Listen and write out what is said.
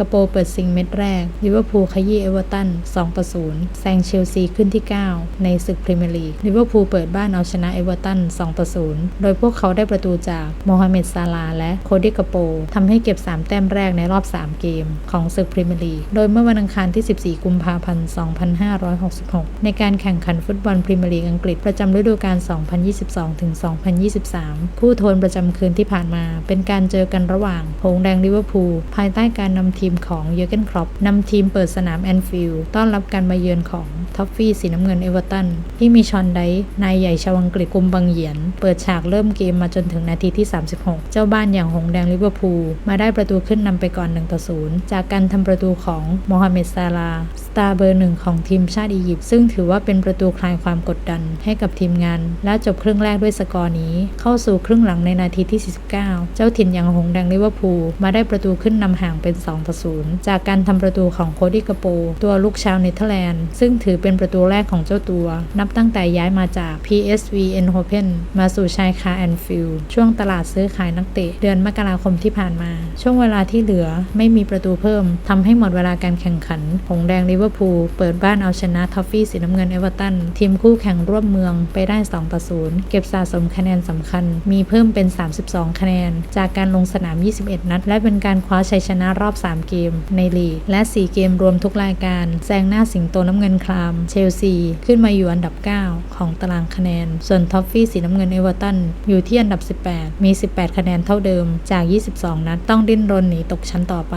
กโปเปิดซิงเม็ดแรกลิเวอร์พูลขยี้เอเวอร์ตัน2-0แซงเชลซีขึ้นที่ 9 ในศึกพรีเมียร์ลีกลิเวอร์พูลเปิดบ้านเอาชนะเอเวอร์ตัน2-0โดยพวกเขาได้ประตูจากโมฮัมเหม็ดซาลาและโคดี้กโปทำให้เก็บ 3 แต้มแรกในรอบ 3 เกม ของศึกพรีเมียร์ลีกโดยเมื่อวันอังคารที่ 14 กุมภาพันธ์ 2566 ในการแข่งขันฟุตบอลพรีเมียร์ลีกอังกฤษประจำฤดูกาล 2022-2023 คู่โทนประจำคืนที่ผ่านมา เป็นการเจอกันระหว่าง หงแดงลิเวอร์พูลภายใต้การนำทีมของเยอร์เกนครอปนำทีมเปิดสนามแอนฟิลด์ต้อนรับการมาเยือนของท็อฟฟี่สีน้ำเงินเอเวอร์ตันที่มีชอนไดนายใหญ่ชาวอังกฤษกุมบังเหียน เปิดฉากเริ่มเกมมาจนถึงนาทีที่ 36 เจ้าบ้านอย่างหงแดงลิเวอร์พูลมาได้ประตูขึ้นนำไปก่อน1ต่อ0จากการทำประตูของโมฮัมเหม็ดซาลาสตาร์เบอร์หนึ่งของทีมชาติอียิปต์ซึ่งถือว่าเป็นประตูคลายความกดดันให้กับทีมงาน และจบครึ่งแรกด้วยสกอร์นี้ เข้าสู่ครึ่งหลังในนาทีที่ 49 เจ้าถิ่นอย่างหงแดงลิเวอร์พูลมาได้ประตูขึ้นนำห่างเป็น2ต่อ0 จากการทำประตูของโคดี้กโป ตัวลูกชาวเนเธอร์แลนด์ ซึ่งถือเป็นประตูแรกของเจ้าตัว นับตั้งแต่ย้ายมาจาก PSV Eindhoven มาสู่ชายคาแอนฟิลด์ช่วงตลาดซื้อขายนักเตะ เดือนมกราคมที่ผ่านมา ช่วงเวลาที่เหลือไม่มีประตูเพิ่มทำให้หมดเวลาการแข่งขันหงแดงลิเวอร์พูลเปิดบ้านเอาชนะทอฟฟี่สีน้ำเงินเอเวอร์ตันทีมคู่แข่งร่วมเมืองไปได้2ต่อ0เก็บสะสมคะแนนสำคัญ มีเพิ่มเป็น 32 คะแนน จากการลงสนาม 21 นัด และเป็นการคว้าชัยชนะรอบ3 เกมในลีก และ 4 เกมรวมทุกรายการแซงหน้าสิงโตน้ำเงินคลาม เชลซี ขึ้นมาอยู่อันดับ 9 ของตารางคะแนน ส่วนท็อฟฟี่สีน้ำเงินเอเวอร์ตันอยู่ที่อันดับ 18 มี 18 คะแนนเท่าเดิมจาก 22 นัดต้องดิ้นรนหนีตกชั้นต่อไป